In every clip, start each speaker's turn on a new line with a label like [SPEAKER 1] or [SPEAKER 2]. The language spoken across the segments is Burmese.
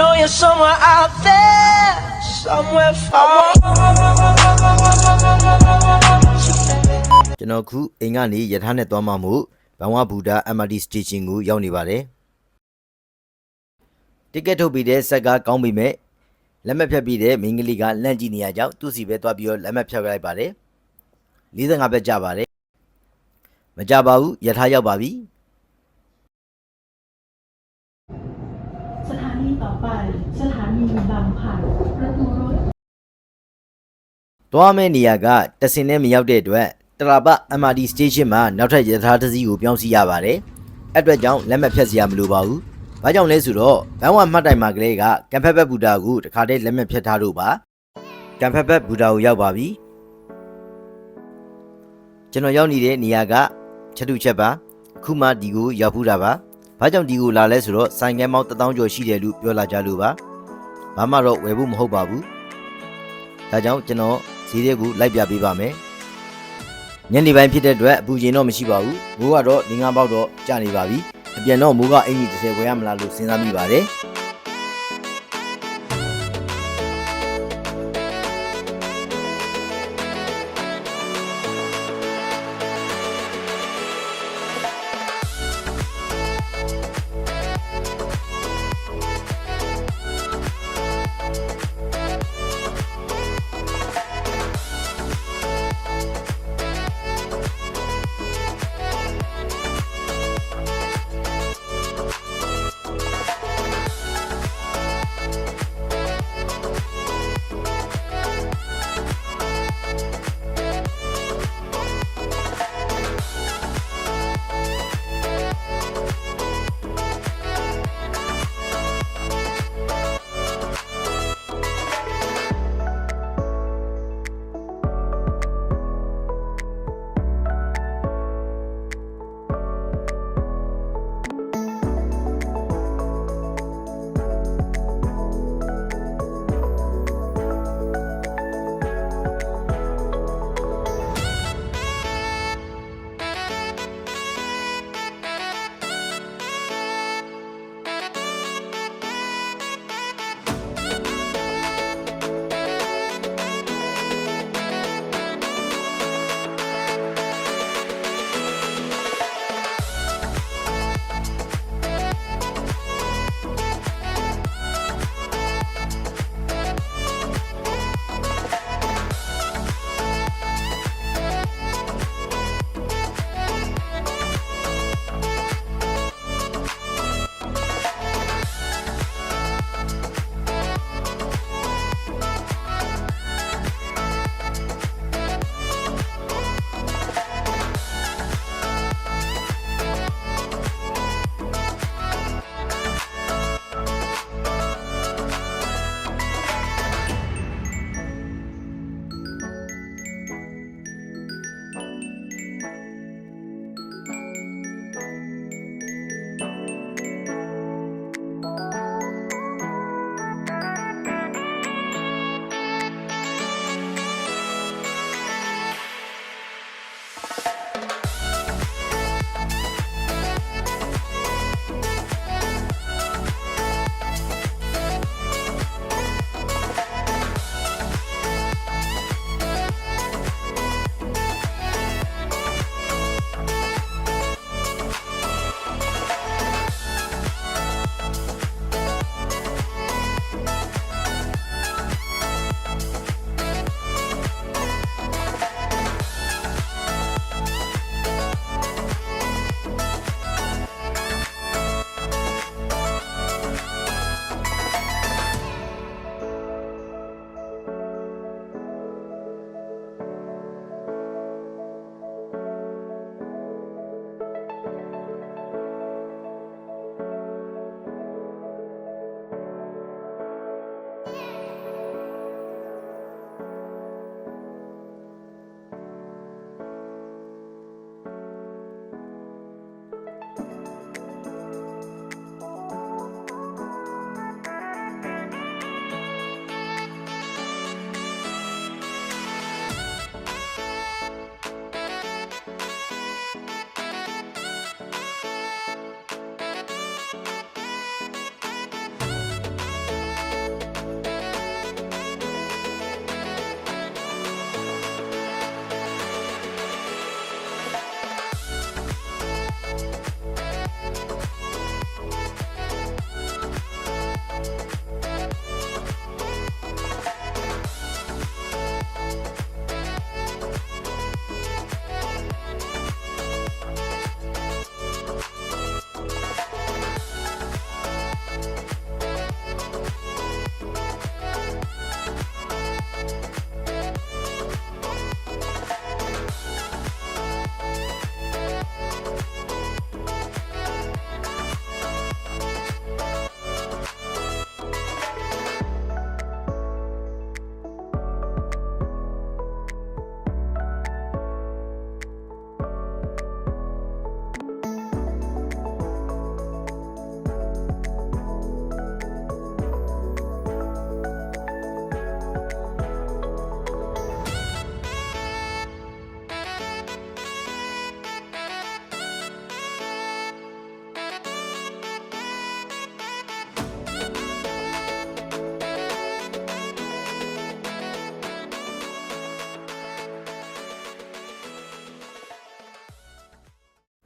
[SPEAKER 1] know you're somewhere out there, somewhere far.
[SPEAKER 2] ကျွန်တော်ခုအိမ်ကနေရထားနဲ့သွားမှမို့ဘန်ဝဘူတာ MRT station ကိုရောက်နေပါတယ်တစ်ကက်ထုတ်ပြီးတဲ့ဆက်ကကောင်းပြီမဲ့လက်မှတ်ဖြတ်ပြီးတဲ့မိန်းကလေးကလန့်ကြည့်နေရကြောင်းသူ့စီပဲသွားပြီးတော့လက်မှတ်ဖြတ်လိုက်ပါတယ်45ပဲကြာပါတယ်မကြပါဘူးရထားရောက်ပါပြီ
[SPEAKER 3] ถานีบางไผ่ประตูรถ
[SPEAKER 2] သွားမယ့်နေရာကတဆင်နဲ့မရောက်တဲ့အတွက်တရာပ MRT station မှာနောက်ထပ်ရထားတစ်စီးကိုပြောင်းစီရပါတယ်။အဲ့အတွက်ကြောင့်လက်မှတ်ဖြတ်စရာမလိုပါဘူး။ဘာကြောင့်လဲဆိုတော့ဘန်ဝမှတ်တိုင်မှာကလေးကကံဖက်ဘက်ဘူတာကိုတခါတည်းလက်မှတ်ဖြတ်ထားလို့ပါ။ကံဖက်ဘက်ဘူတာကိုရောက်ပါပြီ။ကျွန်တော်ရောက်နေတဲ့နေရာကချက်တူချက်ပါ။အခုမှဒီကိုရောက်ဖူးတာပါ။ဘာကြောင့်ဒီကိုလာလဲဆိုတော့ဆိုင်ကဲမောင်း1000ကျော်ရှိတယ်လို့ပြောလာကြလို့ပါ။ ဘာမှတော့ဝယ်ဖို့မဟုတ်ပါဘူး။ဒါကြောင့်ကျွန်တော်ဈေးတွေကိုလိုက်ပြပေးပါမယ်။ညနေပိုင်းဖြစ်တဲ့အတွက်အပူချိန်တော့မရှိပါဘူး။မိုးကတော့၄၅ပေါက်တော့ကျနေပါပြီ။အပြန်တော့မိုးကအင်ကြီး30ခွဲရမလားလို့စဉ်းစားမိပါတယ်။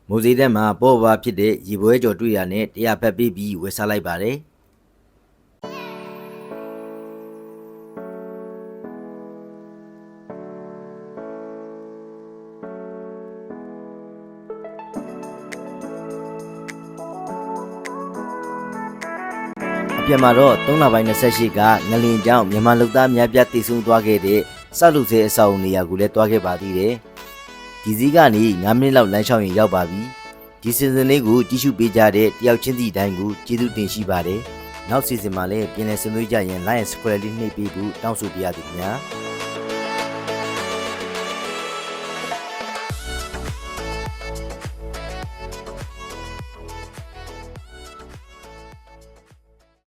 [SPEAKER 2] မိုးစေးတက်မှာပေါ်ပါဖြစ်တဲ့ရေပွဲကြော်တွေ့ရနဲ့တရားဖက်ပေးပြီးဝယ်စားလိုက်ပါတယ်အပြန်မှာတော့3လပိုင်း28ကငလင်ကြောင့်မြန်မာလူသားများပြားတည်ဆုံသွားခဲ့တဲ့စောက်လူစေအဆောက်အုံနေရာကိုလည်းတွားခဲ့ပါသေးတယ် ဒီစည်းကနေ9မိနစ်လောက်လမ်းလျှောက်ရင်ရောက်ပါပြီဒီစီဇန်လေးကိုကြီးစုပေးကြတဲ့တယောက်ချင်းစီတိုင်းကိုကျေးဇူးတင်ရှိပါတယ်နောက်စီဇန်မှာလည်းပြင်လည်ဆွေးနွေးကြရင် Lion Square လေးနှိပ်ပေးဖို့တောင်းဆိုပါရသည်ခင်ဗျာ